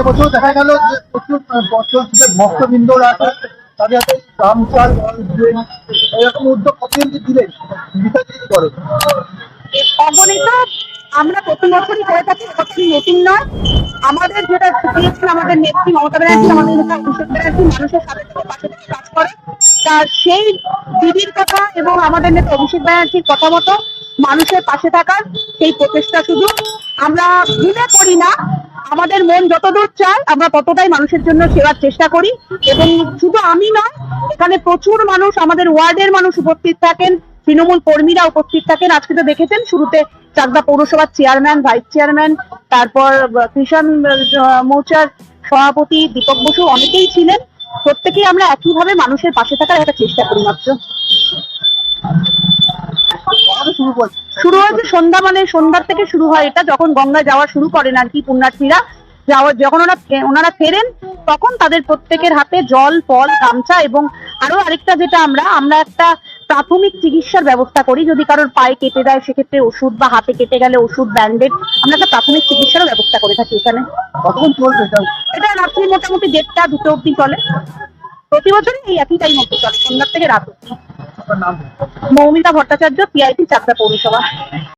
এবছর দেখা গেল যে প্রচুর আছে। তাদের হাতে এরকম উদ্যোগ কতদিন দিলেন করে? আমরা প্রথম বছরই করে থাকি বছরই নতুন নয়। আমাদের যেটা দিয়েছিল আমাদের নেত্রী মমতা ব্যানার্জি, আমাদের নেতা অভিষেক ব্যানার্জি, মানুষের সাথে পাশে থেকে কাজ করে। তা সেই দিদির কথা এবং আমাদের নেতা অভিষেক ব্যানার্জির কথা মতো মানুষের পাশে থাকার সেই প্রচেষ্টা শুধু আমরা ভুলে করি না। আমাদের মন যতদূর চায়, আমরা ততটাই মানুষের জন্য সেবার চেষ্টা করি। এবং শুধু আমি নয়, এখানে প্রচুর মানুষ, আমাদের ওয়ার্ডের মানুষ উপস্থিত থাকেন, তৃণমূল কর্মীরা উপস্থিত থাকেন। আজকে তো দেখেছেন, শুরুতে চাকদা পৌরসভার চেয়ারম্যান, ভাইস চেয়ারম্যান, তারপর কৃষণ মোর্চার সভাপতি দীপক বসু অনেকেই ছিলেন। প্রত্যেকেই আমরা একইভাবে মানুষের পাশে থাকার একটা চেষ্টা করি মাত্র। শুরু করছে শুরু হয়েছে সন্ধ্যা মানে সন্ধ্যার থেকে শুরু হয় এটা যখন গঙ্গা যাওয়া শুরু করেন আর কি পুণ্যার্থীরা। যাওয়া যখন ওরা ওনারা ফেরেন তখন তাদের প্রত্যেকের হাতে জল ফল গামছা এবং আরও আরেকটা যেটা আমরা আমরা একটা প্রাথমিক চিকিৎসার ব্যবস্থা করি। যদি কারোর পায়ে কেটে দেয় সেক্ষেত্রে ওষুধ বা হাতে কেটে গেলে ওষুধ ব্যান্ডেড আমরা একটা প্রাথমিক চিকিৎসারও ব্যবস্থা করে থাকি এখানে। কতক্ষণ চলবে এটা? রাত্রি মোটামুটি দেড়টা দুটো অব্দি চলে। প্রতি বছরই এই একই টাইম অব্দি চলে। সন্ধ্যার থেকে রাত অব্দি মৌমিতা ভট্টাচার্য সিআইটি চাকদা পৌরসভা।